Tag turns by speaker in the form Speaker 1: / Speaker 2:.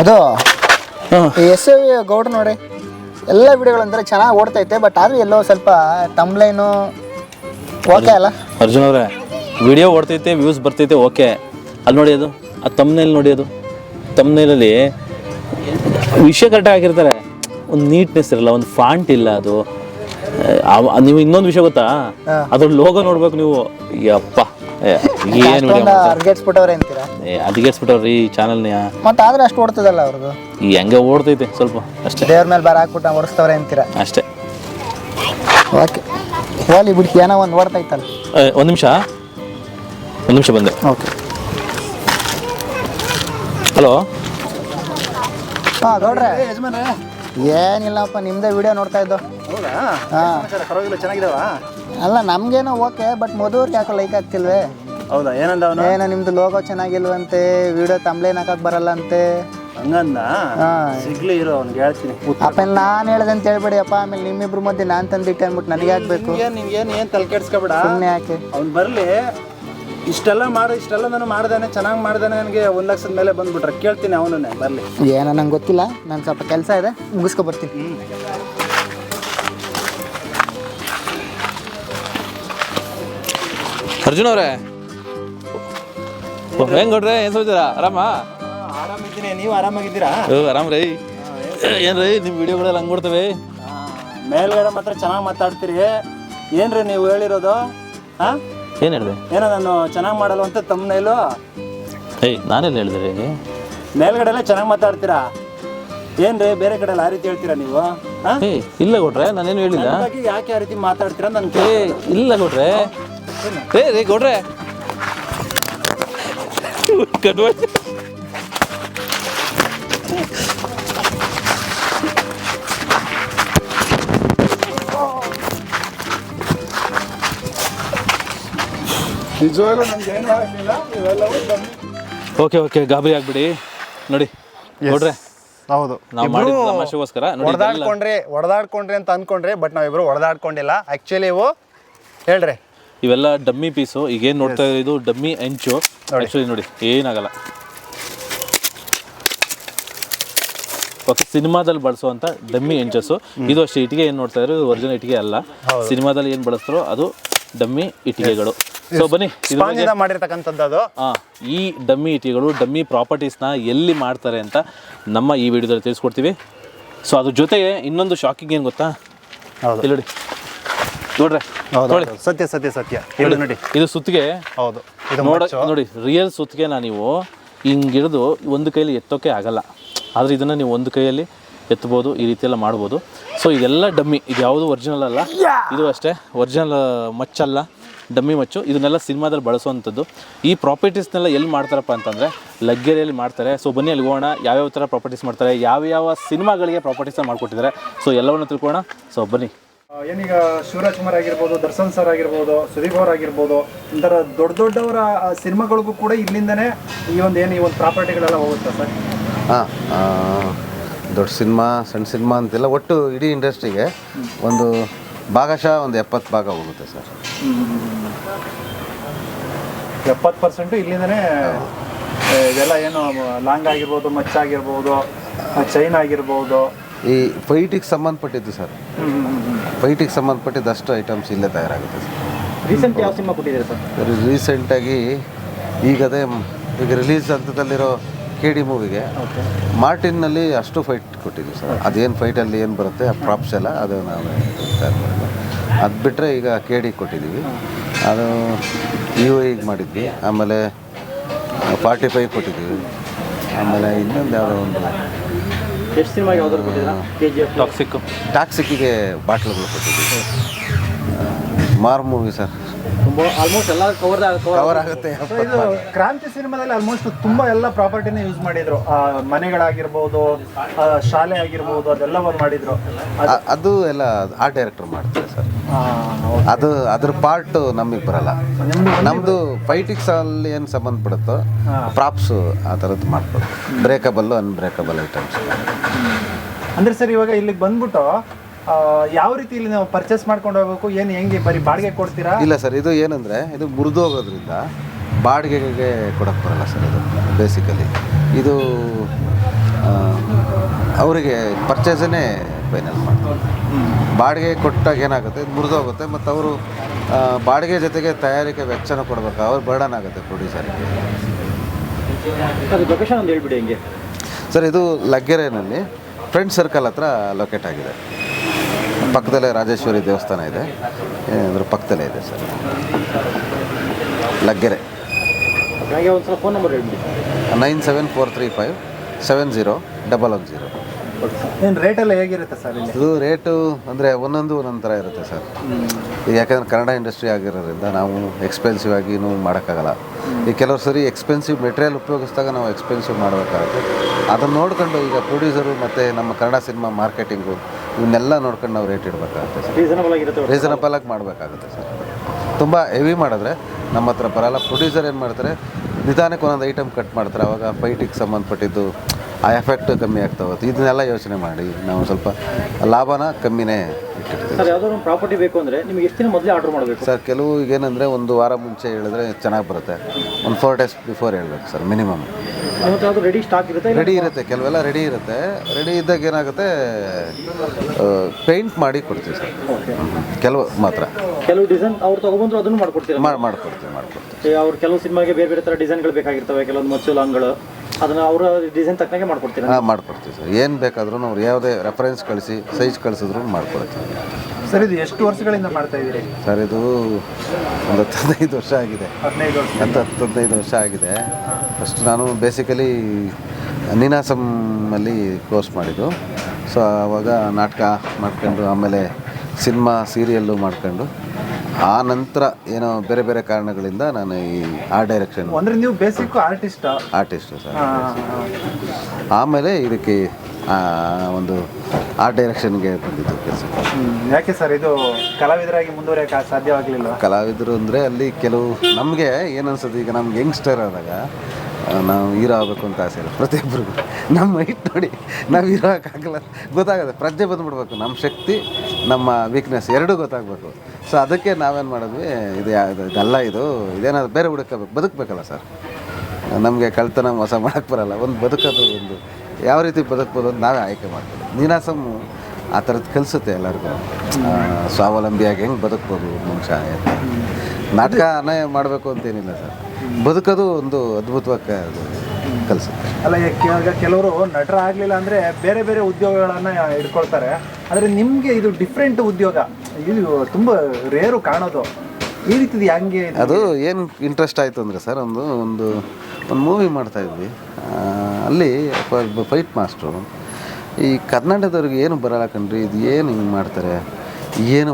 Speaker 1: ಅದು
Speaker 2: S
Speaker 1: S ಗೌಡ್ರು ನೋಡಿ ಎಲ್ಲ ವಿಡಿಯೋಗಳಂದ್ರೆ ಚೆನ್ನಾಗಿ ಓಡ್ತೈತೆ ಬಟ್ ಆದ್ರೂ ಎಲ್ಲೋ ಸ್ವಲ್ಪ ತಮ್ಲೈನು ಓಕೆ ಅಲ್ಲ?
Speaker 2: ಅರ್ಜುನ್ ಅವರೇ ವಿಡಿಯೋ ಓಡ್ತೈತೆ ವ್ಯೂಸ್ ಬರ್ತೈತೆ ಓಕೆ ಅಲ್ಲಿ ನೋಡಿ ಅದು ಆ ತಮ್ನೇಲ್ ನೋಡಿ ಅದು. ತಮ್ನೇಲಲ್ಲಿ ವಿಷಯ ಕರೆಕ್ಟಾಗಿ ಆಗಿರ್ತಾರೆ ಒಂದು ನೀಟ್ನೆಸ್ ಇರಲ್ಲ ಒಂದು ಫಾಂಟ್ ಇಲ್ಲ ಅದು. ನೀವು ಇನ್ನೊಂದು ವಿಷಯ ಗೊತ್ತಾ? ಅದ್ರ ಲೋಗೋ ನೋಡ್ಬೇಕು ನೀವು. ಯಪ್ಪ ಏನು
Speaker 1: ಅಷ್ಟೊಂದು ಅರ್ಗೇಟ್ಸ್ಬಿಟ್ಟವ್ರೆ ಅಂತೀರಾ?
Speaker 2: ಅದಗೆಸ್ಬಿಟ್ಟವ್ರಿ ಈ ಚಾನಲ್ನ
Speaker 1: ಮತ್ತೆ ಆದ್ರೆ ಅಷ್ಟು ಓಡ್ತದಲ್ಲ ಅವ್ರದ್ದು
Speaker 2: ಈ ಹೆಂಗೆ ಓಡ್ತೈತೆ ಸ್ವಲ್ಪ ಅಷ್ಟೇ.
Speaker 1: ದೇವ್ರ ಮೇಲೆ ಬಾರ ಹಾಕ್ಬಿಟ್ಟು ಓಡಿಸ್ತವ್ರೆ ಅಂತೀರಾ?
Speaker 2: ಅಷ್ಟೇ.
Speaker 1: ಓಕೆ. ಹೋಲಿ ಬಿಡಿ ಏನೋ ಒಂದು ಓಡ್ತೈತಲ್ಲ
Speaker 2: ಒಂದು ನಿಮಿಷ. ಒಂದು ನಿಮಿಷ ಬಂದೆ.
Speaker 1: ಓಕೆ.
Speaker 2: ಹಲೋ?
Speaker 1: ಹಾಂ ಗೌಡ್ರೆ. ಏನಿಲ್ಲಪ್ಪ ನಿಮ್ಮದೇ ವಿಡಿಯೋ ನೋಡ್ತಾ ಇದ್ದೋ.
Speaker 3: ಹೌದಾ?
Speaker 1: ಹಾಂ.
Speaker 3: ಪರವಾಗಿಲ್ಲ ಚೆನ್ನಾಗಿದಾವ
Speaker 1: ಅಲ್ಲ ನಮಗೇನೋ ಓಕೆ ಬಟ್ ಮಧುರ್ಗೆ ಯಾಕೋ ಲೈಕ್ ಆಗ್ತಿಲ್ವೇ?
Speaker 3: ಹೌದಾ? ಏನಂದ ಅವನು
Speaker 1: ಏನೋ ನಿಮ್ದು ಲೋಗೋ ಚೆನ್ನಾಗಿಲ್ವಂತೆ? ವಿಡಿಯೋ ತಮ್ಲೇನ್ ಹಾಕಕ್ ಬರಲ್ಲಂತೆ?
Speaker 3: ಹಂಗಂದ
Speaker 1: ಹಾಂ.
Speaker 3: ಸಿಗ್ಲಿ ಇರೋ ಅವ್ನಿಗೆ ಹೇಳ್ತೀನಿ.
Speaker 1: ಅಪ್ಪ ನಾನು ಹೇಳ್ದೆ ಅಂತ ಹೇಳ್ಬೇಡಿ ಅಪ್ಪ. ಆಮೇಲೆ ನಿಮ್ಮಿಬ್ರು ಮಧ್ಯೆ ನಾನು ತಂದಿಟ್ಟೆ ಅಂದ್ಬಿಟ್ಟು ನನಗೆ ಹಾಕ್ಬೇಕು
Speaker 3: ಏನು ನಿನ್ಗೇನು ಏನು ತಲೆ ಕೆಡ್ಸ್ಕೊಬೇಡ?
Speaker 1: ಸುಮ್ಮನೆ ಯಾಕೆ?
Speaker 3: ಅವ್ನು ಬರಲಿ. ಇಷ್ಟೆಲ್ಲ ಮಾಡು ಇಷ್ಟೆಲ್ಲ ನಾನು ಮಾಡ್ದಾನೆ ಚೆನ್ನಾಗಿ ಮಾಡ್ದಾನೆ ನನಗೆ ಒಂದು ಲಕ್ಷದ ಮೇಲೆ ಬಂದ್ಬಿಟ್ರೆ. ಕೇಳ್ತೀನಿ ಅವನನ್ನೇ ಬರಲಿ.
Speaker 1: ಏನೋ ನಂಗೆ ಗೊತ್ತಿಲ್ಲ. ನಾನು ಸ್ವಲ್ಪ ಕೆಲಸ ಇದೆ. ಮುಗಿಸ್ಕೊ ಬರ್ತೀನಿ.
Speaker 2: ಅರ್ಜುನ್ ಅವರೇ ಹೆಂಗ್ ನೋಡ್ರಿ? ಏನ್ ಸಮಾಚಾರ? ಆರಾಮ?
Speaker 3: ಆರಾಮಿದ್ದೀನಿ ನೀವು ಆರಾಮಾಗಿದ್ದೀರಾ?
Speaker 2: ಆರಾಮ್ ರೀ. ಏನ್ ರೀ ನಿಮ್ಮ ವಿಡಿಯೋಗಳೆಲ್ಲ ಹಂಗ್ ಕೊಡ್ತವೆ
Speaker 3: ಮೇಲ್ಗಡೆ ಮಾತ್ರ ಚೆನ್ನಾಗಿ ಮಾತಾಡ್ತೀರಿ. ಏನ್ರಿ ನೀವು ಹೇಳಿರೋದು? ಹಾಂ?
Speaker 2: ಏನ್ ಹೇಳಿದೆ?
Speaker 3: ಏನೋ ನಾನು ಚೆನ್ನಾಗಿ ಮಾಡಲ್ಲ ಅಂತ ತಮ್ಮನೇಲು
Speaker 2: ಏಯ್ ನಾನೆಲ್ಲ ಹೇಳಿದೆ ರೀ.
Speaker 3: ಮೇಲ್ಗಡೆ ಎಲ್ಲ ಚೆನ್ನಾಗಿ ಮಾತಾಡ್ತೀರಾ? ಏನ್ರಿ ಬೇರೆ ಕಡೆ ಎಲ್ಲ ಆ ರೀತಿ ಹೇಳ್ತೀರಾ ನೀವು? ಹಾಂ?
Speaker 2: ಏಯ್ ಇಲ್ಲ ಕೊಟ್ರೆ ನಾನೇನು ಹೇಳಿಲ್ಲ.
Speaker 3: ಯಾಕೆ ಆ ರೀತಿ ಮಾತಾಡ್ತೀರಾ ನನ್
Speaker 2: ಇಲ್ಲ ಕೊಟ್ರೆ ಏ ರೀ ಕೊಟ್ರೆ ಕಟ್ವಾಯ್
Speaker 3: ನಿಜವಾಗ್ಲೂ ನಮ್ಗೆ ಏನೂ ಆಗಲಿಲ್ಲ ಇವೆಲ್ಲವೂ
Speaker 2: ಓಕೆ ಓಕೆ ಗಾಬರಿ ಆಗ್ಬಿಡಿ. ನೋಡಿ ನೋಡ್ರೆ
Speaker 3: ಹೌದು.
Speaker 2: ನಾವು ಮಾಡಿದ ತಮಾಷೆಗೋಸ್ಕರ ನೋಡಿ ಇದೆಲ್ಲ-
Speaker 3: ಹೊಡೆದಾಡ್ಕೊಂಡ್ರಿ ಹೊಡೆದಾಡ್ಕೊಂಡ್ರಿ ಅಂತ ಅನ್ಕೊಂಡ್ರಿ ಬಟ್ ನಾವಿಬ್ರು ಹೊಡೆದಾಡ್ಕೊಂಡಿಲ್ಲ. ಆಕ್ಚುಲಿ ಇವು ಹೇಳ್ರಿ.
Speaker 2: ಇವೆಲ್ಲ ಡಮ್ಮಿ ಪೀಸು. ಈಗೇನು ನೋಡ್ತಾ ಇದು ಡಮ್ಮಿ ಹೆಂಚು ಆ್ಯಕ್ಚುಲಿ ನೋಡಿ ಏನಾಗಲ್ಲ. ಸಿನಿಮಾದಲ್ಲಿ ಬಳಸುವಂತ ಡಮ್ಮಿ ಹೆಂಚಸ್ಸು ಇದು ಅಷ್ಟೇ ಇಟ್ಟಿಗೆ ಏನು ನೋಡ್ತಾ ಇರೋ ಒರಿಜಿನಲ್ ಇಟ್ಟಿಗೆ ಅಲ್ಲ. ಸಿನಿಮಾದಲ್ಲಿ ಏನು ಬಳಸ್ತಾರೋ ಅದು ಡಮ್ಮಿ ಇಟ್ಟಿಗೆಗಳು. ಸೊ ಬನ್ನಿ
Speaker 3: ಮಾಡಿರ್ತಕ್ಕಂಥದ್ದು ಅದು.
Speaker 2: ಈ ಡಮ್ಮಿ ಇಟ್ಟಿಗೆಗಳು ಡಮ್ಮಿ ಪ್ರಾಪರ್ಟೀಸ್ನ ಎಲ್ಲಿ ಮಾಡ್ತಾರೆ ಅಂತ ನಮ್ಮ ಈ ವಿಡಿಯೋದಲ್ಲಿ ತಿಳಿಸ್ಕೊಡ್ತೀವಿ. ಸೊ ಅದ್ರ ಜೊತೆಗೆ ಇನ್ನೊಂದು ಶಾಕಿಂಗ್ ಏನು ಗೊತ್ತಾ? ನೋಡಿ. ನೋಡ್ರೆ. ನೋಡಿ.
Speaker 3: ಹೌದು. ಸತ್ಯ ಸತ್ಯ ಸತ್ಯ. ಹೇಳಿ ನೋಡಿ.
Speaker 2: ಇದು ಸುತ್ತಿಗೆ.
Speaker 3: ಹೌದು. ಇದು
Speaker 2: ನೋಡ ನೋಡಿ ರಿಯಲ್ ಸುತ್ತಿಗೆನ ನೀವು? ಹಿಂಗಿಡಿದು ಒಂದು ಕೈಯಲ್ಲಿ ಎತ್ತೋಕೆ ಆಗಲ್ಲ. ಆದರೆ ಇದನ್ನು ನೀವು ಒಂದು ಕೈಯಲ್ಲಿ ಎತ್ತಬೋದು ಈ ರೀತಿಯೆಲ್ಲ ಮಾಡ್ಬೋದು. ಸೊ ಇದೆಲ್ಲ ಡಮ್ಮಿ. ಇದು ಯಾವುದು ಒರಿಜಿನಲ್ ಅಲ್ಲ? ಇದು ಅಷ್ಟೇ. ಒರಿಜಿನಲ್ ಮಚ್ಚಲ್ಲ ಡಮ್ಮಿ ಮಚ್ಚು. ಇದನ್ನೆಲ್ಲ ಸಿನಿಮಾದಲ್ಲಿ ಬಳಸುವಂಥದ್ದು. ಈ ಪ್ರಾಪರ್ಟೀಸ್ನೆಲ್ಲ ಎಲ್ಲಿ ಮಾಡ್ತಾರಪ್ಪ ಅಂತಂದರೆ ಲಗ್ಗೆರಿಯಲ್ಲಿ ಮಾಡ್ತಾರೆ. ಸೊ ಬನ್ನಿ ಅಲ್ಲಿ ಹೋಗೋಣ. ಯಾವ್ಯಾವ ಥರ ಪ್ರಾಪರ್ಟೀಸ್ ಮಾಡ್ತಾರೆ? ಯಾವ ಯಾವ ಸಿನಿಮಾಗಳಿಗೆ ಪ್ರಾಪರ್ಟೀಸ್ನ ಮಾಡಿಕೊಟ್ಟಿದ್ದಾರೆ? ಸೊ ಎಲ್ಲವನ್ನು ತಿಳ್ಕೊಳ್ಳೋಣ. ಸೊ ಬನ್ನಿ.
Speaker 4: ಏನೀಗ ಶಿವರಾಜ್ ಕುಮಾರ್ ಆಗಿರ್ಬೋದು ದರ್ಶನ್ ಸರ್ ಆಗಿರ್ಬೋದು ಸುದೀಪ್ ಅವ್ರ ಆಗಿರ್ಬೋದು ಒಂಥರ ದೊಡ್ಡ ದೊಡ್ಡವರ ಸಿನಿಮಾಗಳಿಗೂ ಕೂಡ ಇಲ್ಲಿಂದನೇ ಈ ಒಂದು ಏನು ಈ ಒಂದು ಪ್ರಾಪರ್ಟಿಗಳೆಲ್ಲ ಹೋಗುತ್ತೆ ಸರ್?
Speaker 5: ಹಾಂ ದೊಡ್ಡ ಸಿನಿಮಾ ಸಣ್ಣ ಸಿನಿಮಾ ಅಂತೆಲ್ಲ ಒಟ್ಟು ಇಡೀ ಇಂಡಸ್ಟ್ರಿಗೆ ಒಂದು ಭಾಗಶಃ ಒಂದು ಎಪ್ಪತ್ತು ಭಾಗ ಹೋಗುತ್ತೆ ಸರ್.
Speaker 4: ಎಪ್ಪತ್ತು ಪರ್ಸೆಂಟು ಇಲ್ಲಿಂದನೇ ಇದೆಲ್ಲ ಏನು ಲಾಂಗ್ ಆಗಿರ್ಬೋದು ಮಚ್ಚ ಆಗಿರ್ಬೋದು ಚೈನ್ ಆಗಿರ್ಬೋದು.
Speaker 5: ಈ ಫೈಟಿಗೆ ಸಂಬಂಧಪಟ್ಟಿದ್ದು ಸರ್. ಫೈಟಿಗೆ ಸಂಬಂಧಪಟ್ಟಿದ್ದಷ್ಟು ಐಟಮ್ಸ್ ಇಲ್ಲೇ ತಯಾರಾಗುತ್ತೆ ಸರ್.
Speaker 4: ರೀಸೆಂಟ್ ಯಾವ ಸಿನಿಮಾ ಕೊಟ್ಟಿದ್ದೀರಿ ಸರ್?
Speaker 5: ರೀಸೆಂಟಾಗಿ ಈಗದೇ ಈಗ ರಿಲೀಸ್ ಹಂತದಲ್ಲಿರೋ ಕೆ ಡಿ ಮೂವಿಗೆ ಮಾರ್ಟಿನ್ನಲ್ಲಿ ಅಷ್ಟು ಫೈಟ್ ಕೊಟ್ಟಿದ್ದೀವಿ ಸರ್. ಅದೇನು ಫೈಟಲ್ಲಿ ಏನು ಬರುತ್ತೆ ಆ ಪ್ರಾಪ್ಸ್ ಎಲ್ಲ ಅದು ನಾವು ಅದು ಬಿಟ್ಟರೆ ಈಗ ಕೆ ಡಿ ಕೊಟ್ಟಿದ್ದೀವಿ. ಅದು ಯು ಐಗೆ ಮಾಡಿದ್ವಿ. ಆಮೇಲೆ ಫಾರ್ಟಿ ಫೈವ್ ಕೊಟ್ಟಿದ್ದೀವಿ. ಆಮೇಲೆ ಇನ್ನೊಂದು ಯಾವುದೋ ಒಂದು
Speaker 4: ಎಷ್ಟು ಸಿನಿಮಾಗೆ ಯಾವ್ದಾದ್ರು ಕೊಟ್ಟಿದ್ದೀರಾ? ಕೆ ಜಿ ಎಫ್
Speaker 2: ಟಾಕ್ಸಿಕ್
Speaker 5: ಟಾಕ್ಸಿಕ್ಕಿಗೆ ಬಾಟ್ಲುಗಳು ಕೊಟ್ಟಿದ್ದೀವಿ. ಮಾರ್ ಮೂವಿ ಸರ್
Speaker 4: ಆಲ್ಮೋಸ್ಟ್ ಎಲ್ಲ ಕವರ್
Speaker 5: ಕವರ್ ಆಗುತ್ತೆ.
Speaker 4: ಇದು ಕ್ರಾಂತಿ ಸಿನಿಮಾದಲ್ಲಿ ಆಲ್ಮೋಸ್ಟ್ ತುಂಬಾ ಎಲ್ಲ ಪ್ರಾಪರ್ಟಿನ ಯೂಸ್ ಮಾಡಿದ್ರು. ಆ, ಮನೆಗಳಾಗಿರ್ಬೋದು ಆ, ಶಾಲೆ ಆಗಿರ್ಬೋದು ಅದೆಲ್ಲ ಮಾಡಿದ್ರು.
Speaker 5: ಅ- ಅದು ಎಲ್ಲ ಆ ಡೈರೆಕ್ಟರ್ ಮಾಡ್ತಾರೆ ಸರ್ ಅದು ಅದ್ರ ಪಾರ್ಟ್ ನಮಗೆ ಬರಲ್ಲ. ನಮ್ಮದು ಫೈಟಿಕ್ಸ್ ಅಲ್ಲಿ ಏನು ಸಂಬಂಧಪಡುತ್ತೋ ಪ್ರಾಪ್ಸ್ ಆ ಥರದ್ದು ಮಾಡ್ಬೋದು. ಬ್ರೇಕಬಲ್ಲು ಅನ್ಬ್ರೇಕಬಲ್ ಐಟಮ್ಸ್
Speaker 4: ಅಂದ್ರೆ ಸರ್ ಇವಾಗ ಇಲ್ಲಿಗೆ ಬಂದ್ಬಿಟ್ಟು ಯಾವ ರೀತಿ ಇಲ್ಲಿ ನಾವು ಪರ್ಚೇಸ್ ಮಾಡ್ಕೊಂಡು ಹೋಗ್ಬೇಕು? ಏನು ಹೆಂಗೆ ಬರೀ ಬಾಡಿಗೆ ಕೊಡ್ತೀರಾ?
Speaker 5: ಇಲ್ಲ ಸರ್ ಇದು ಏನಂದರೆ ಇದು ಮುರಿದು ಹೋಗೋದ್ರಿಂದ ಬಾಡಿಗೆಗೆ ಕೊಡಕ್ಕೆ ಬರಲ್ಲ ಸರ್ ಇದು ಬೇಸಿಕಲಿ ಇದು ಅವರಿಗೆ ಪರ್ಚೇಸನ್ನೇ ಫೈನಲ್ ಮಾಡ್ತಾರೆ. ಬಾಡಿಗೆ ಕೊಟ್ಟಾಗ ಏನಾಗುತ್ತೆ? ಇದು ಮುರಿದೋಗುತ್ತೆ ಮತ್ತು ಅವರು ಬಾಡಿಗೆ ಜೊತೆಗೆ ತಯಾರಿಕೆ ವೆಚ್ಚನ ಕೊಡಬೇಕು. ಅವ್ರು ಬರ್ಡನ್ ಆಗುತ್ತೆ ಪ್ರೊಡ್ಯೂಸರ್ಗೆ
Speaker 4: ಅದು ಲೊಕೇಶನ್ ಒಂದು ಹೇಳ್ಬಿಡಿ ಹೆಂಗೆ.
Speaker 5: ಸರ್ ಇದು ಲಗ್ಗೆರೆನಲ್ಲಿ ಫ್ರೆಂಡ್ ಸರ್ಕಲ್ ಹತ್ರ ಲೊಕೇಟ್ ಆಗಿದೆ. ಪಕ್ಕದಲ್ಲೇ ರಾಜೇಶ್ವರಿ ದೇವಸ್ಥಾನ ಇದೆ. ಅದ್ರ ಪಕ್ಕದಲ್ಲೇ ಇದೆ ಸರ್. ಲಗ್ಗೆರೆ.
Speaker 4: ಹಾಗೆ ಒಂದು ಸಲ ಫೋನ್ ನಂಬರ್ ಹೇಳ್ಬಿಡಿ.
Speaker 5: Nine seven four three five seven zero double one zero.
Speaker 3: ಏನು ರೇಟ್ ಎಲ್ಲ ಹೇಗಿರುತ್ತೆ ಸರ್ ಇಲ್ಲಿ?
Speaker 5: ಇದು ರೇಟು ಅಂದರೆ ಒಂದೊಂದು ಒಂದೊಂದು ಥರ ಇರುತ್ತೆ ಸರ್ ಈಗ ಯಾಕಂದ್ರೆ ಕನ್ನಡ ಇಂಡಸ್ಟ್ರಿ ಆಗಿರೋದ್ರಿಂದ ನಾವು ಎಕ್ಸ್ಪೆನ್ಸಿವ್ ಆಗಿ ಮಾಡೋಕ್ಕಾಗಲ್ಲ. ಈಗ ಕೆಲವು ಸರಿ ಎಕ್ಸ್ಪೆನ್ಸಿವ್ ಮೆಟೀರಿಯಲ್ ಉಪಯೋಗಿಸಿದಾಗ ನಾವು ಎಕ್ಸ್ಪೆನ್ಸಿವ್ ಮಾಡಬೇಕಾಗುತ್ತೆ. ಅದನ್ನು ನೋಡ್ಕೊಂಡು ಈಗ ಪ್ರೊಡ್ಯೂಸರು ಮತ್ತು ನಮ್ಮ ಕನ್ನಡ ಸಿನಿಮಾ ಮಾರ್ಕೆಟಿಂಗು ಇವನ್ನೆಲ್ಲ ನೋಡ್ಕೊಂಡು ನಾವು ರೇಟ್ ಇಡಬೇಕಾಗುತ್ತೆ ಸರ್
Speaker 4: ರೀಸನಬಲ್ ಆಗಿರುತ್ತೆ
Speaker 5: ರೀಸನಬಲ್ ಆಗಿ ಮಾಡಬೇಕಾಗುತ್ತೆ ಸರ್ ತುಂಬ ಹೆವಿ ಮಾಡಿದ್ರೆ ನಮ್ಮ ಹತ್ರ ಬರಲ್ಲ. ಪ್ರೊಡ್ಯೂಸರ್ ಏನು ಮಾಡ್ತಾರೆ? ನಿಧಾನಕ್ಕೆ ಒಂದೊಂದು ಐಟಮ್ ಕಟ್ ಮಾಡ್ತಾರೆ. ಅವಾಗ ಫೈಟಿಗೆ ಸಂಬಂಧಪಟ್ಟಿದ್ದು ಆ ಎಫೆಕ್ಟ್ ಕಮ್ಮಿ ಆಗ್ತಾ ಹೋಗುತ್ತೆ ಇದನ್ನೆಲ್ಲ ಯೋಚನೆ ಮಾಡಿ. ನಾವು ಸ್ವಲ್ಪ ಲಾಭನ ಕಮ್ಮಿನೇ
Speaker 4: ಸರ್ ಪ್ರಾಪರ್ಟಿ ಬೇಕು ಅಂದರೆ ನಿಮಗೆ ಎಷ್ಟು ದಿನ ಮೊದಲೇ ಆರ್ಡರ್ ಮಾಡಬೇಕು?
Speaker 5: ಸರ್ ಕೆಲವು ಏನಂದರೆ ಒಂದು ವಾರ ಮುಂಚೆ ಹೇಳಿದ್ರೆ ಚೆನ್ನಾಗಿ ಬರುತ್ತೆ. ಒಂದು ಫೋರ್ ಡೇಸ್ ಬಿಫೋರ್ ಹೇಳ್ಬೇಕು ಸರ್ ಮಿನಿಮಮ್
Speaker 4: ರೆಡಿ ಸ್ಟಾಕ್ ಇರುತ್ತೆ
Speaker 5: ರೆಡಿ ಇರುತ್ತೆ ಕೆಲವೆಲ್ಲ ರೆಡಿ ಇರುತ್ತೆ. ರೆಡಿ ಇದ್ದಾಗ ಏನಾಗುತ್ತೆ ಪೇಂಟ್ ಮಾಡಿ ಕೊಡ್ತೀವಿ ಸರ್. ಕೆಲವು ಮಾತ್ರ.
Speaker 4: ಕೆಲವು ಡಿಸೈನ್ ಅವ್ರು ತಗೊಬಂದ್ರು ಅದನ್ನು ಮಾಡ್ಕೊಡ್ತೀವಿ
Speaker 5: ಮಾಡಿ ಮಾಡ್ಕೊಡ್ತೀವಿ ಮಾಡ್ಕೊಡ್ತೀವಿ.
Speaker 4: ಅವ್ರು ಕೆಲವು ಸಿನಿಮಾಗೆ ಬೇರೆ ಬೇರೆ ಥರ ಡಿಸೈನ್ಗಳು ಬೇಕಾಗಿರ್ತವೆ ಕೆಲವೊಂದು ಮಚ್ಚು ಲಾಂಗ್ಗಳು. ಅದನ್ನು ಅವರ ಡಿಸೈನ್ ತಕ್ಕನಾಗೆ ಮಾಡ್ಕೊಡ್ತೀರಾ
Speaker 5: ಹಾಂ ಮಾಡ್ಕೊಡ್ತೀವಿ ಸರ್. ಏನು ಬೇಕಾದ್ರೂ ಅವ್ರು ಯಾವುದೇ ರೆಫರೆನ್ಸ್ ಕಳಿಸಿ ಸೈಜ್ ಕಳಿಸಿದ್ರು ಮಾಡ್ಕೊಡ್ತೀವಿ.
Speaker 3: ಸರ್ ಇದು ಎಷ್ಟು ವರ್ಷಗಳಿಂದ ಮಾಡ್ತಾ ಇದ್ದೀರಿ?
Speaker 5: ಸರ್ ಇದು ಒಂದು ಹತ್ತೈದು ವರ್ಷ ಆಗಿದೆ.
Speaker 3: ಹದಿನೈದು ವರ್ಷ.
Speaker 5: ಹತ್ತು ಹತ್ತು ಹದಿನೈದು ವರ್ಷ ಆಗಿದೆ. ಫಸ್ಟ್ ನಾನು ಬೇಸಿಕಲಿ ನೀನಾಸಮ್ಮಲ್ಲಿ ಕೋರ್ಸ್ ಮಾಡಿದ್ದು. ಸೊ ಆವಾಗ ನಾಟಕ ಮಾಡ್ಕೊಂಡು ಆಮೇಲೆ ಸಿನಿಮಾ ಸೀರಿಯಲ್ಲು ಮಾಡ್ಕೊಂಡು ಆ ನಂತರ ಏನೋ ಬೇರೆ ಬೇರೆ ಕಾರಣಗಳಿಂದ ನಾನು ಈ ಆ ಡೈರೆಕ್ಷನ್
Speaker 3: ಅಂದ್ರೆ ನೀವು ಬೇಸಿಕ್ ಆರ್ಟಿಸ್ಟ್
Speaker 5: ಆರ್ಟಿಸ್ಟ್ ಸರ್ ಆಮೇಲೆ ಇದಕ್ಕೆ ಒಂದು ಆರ್ಟ್ ಡೈರೆಕ್ಷನ್ಗೆ ಬಂದಿದ್ದು ಕೆಲಸ.
Speaker 3: ಯಾಕೆ ಸರ್ ಇದು ಕಲಾವಿದರಾಗಿ ಮುಂದುವರಿಯಕ್ಕೆ ಸಾಧ್ಯವಾಗಲಿಲ್ಲ?
Speaker 5: ಕಲಾವಿದರು ಅಂದರೆ ಅಲ್ಲಿ ಕೆಲವು ನಮಗೆ ಏನನ್ಸುತ್ತೆ ಈಗ ನಮ್ಗೆ ಯಂಗ್ಸ್ಟರ್ ಆದಾಗ ನಾವು ಹೀರೋ ಆಗಬೇಕು ಅಂತ ಆಸೆ ಇಲ್ಲ ಪ್ರತಿಯೊಬ್ಬರಿಗೂ ನಮ್ಮ ಹೈಟ್ ನೋಡಿ ನಾವು ಹೀರೋ ಹಾಕಲ್ಲ ಗೊತ್ತಾಗುತ್ತೆ ಪ್ರಜ್ಞೆ ಬಂದ್ಬಿಡ್ಬೇಕು. ನಮ್ಮ ಶಕ್ತಿ ನಮ್ಮ ವೀಕ್ನೆಸ್ ಎರಡೂ ಗೊತ್ತಾಗಬೇಕು. ಸೊ ಅದಕ್ಕೆ ನಾವೇನು ಮಾಡಿದ್ವಿ ಇದು ಯಾವುದು ಇದಲ್ಲ ಇದು ಇದೇನಾದ್ರು ಬೇರೆ ಹುಡುಕಬೇಕು ಬದುಕಬೇಕಲ್ಲ ಸರ್. ನಮಗೆ ಕಳ್ತನ ಮೋಸ ಮಾಡೋಕ್ಕೆ ಬರಲ್ಲ ಒಂದು ಬದುಕೋದು ಒಂದು ಯಾವ ರೀತಿ ಬದುಕ್ಬೋದು ಅಂತ ನಾವೇ ಆಯ್ಕೆ ಮಾಡ್ತೀವಿ. ನೀನಾಸಮ್ಮು ಆ ಥರದ್ದು ಕಲಿಸುತ್ತೆ ಎಲ್ಲರಿಗೂ. ಸ್ವಾವಲಂಬಿಯಾಗಿ ಹೆಂಗೆ ಬದುಕ್ಬೋದು ಮನುಷ್ಯ ನಾಟಕನೇ ಮಾಡಬೇಕು ಅಂತೇನಿಲ್ಲ ಸರ್. ಬದುಕೋದು ಒಂದು ಅದ್ಭುತವಾಗಿ ಅದು ಕಲಿಸುತ್ತೆ.
Speaker 3: ಅಲ್ಲ ಈಗ ಕೆಲವರು ನಟರ ಆಗಲಿಲ್ಲ ಅಂದರೆ ಬೇರೆ ಬೇರೆ ಉದ್ಯೋಗಗಳನ್ನ ಇಟ್ಕೊಳ್ತಾರೆ ಆದರೆ ನಿಮಗೆ ಇದು ಡಿಫ್ರೆಂಟ್ ಉದ್ಯೋಗ. ಇದು ತುಂಬ ರೇರು ಕಾಣೋದು. ಈ ರೀತಿದು ಹೆಂಗೆ?
Speaker 5: ಅದು ಏನು ಇಂಟ್ರೆಸ್ಟ್ ಆಯಿತು ಅಂದರೆ ಸರ್ ಒಂದು ಒಂದು ಒಂದು ಮೂವಿ ಮಾಡ್ತಾಯಿದ್ವಿ ಅಲ್ಲಿ ಫೈಟ್ ಮಾಸ್ಟ್ರು. ಈ ಕರ್ನಾಟಕದವ್ರಿಗೆ ಏನು ಬರಲ್ಲ ಇದು ಏನು ಹಿಂಗೆ ಮಾಡ್ತಾರೆ ಏನು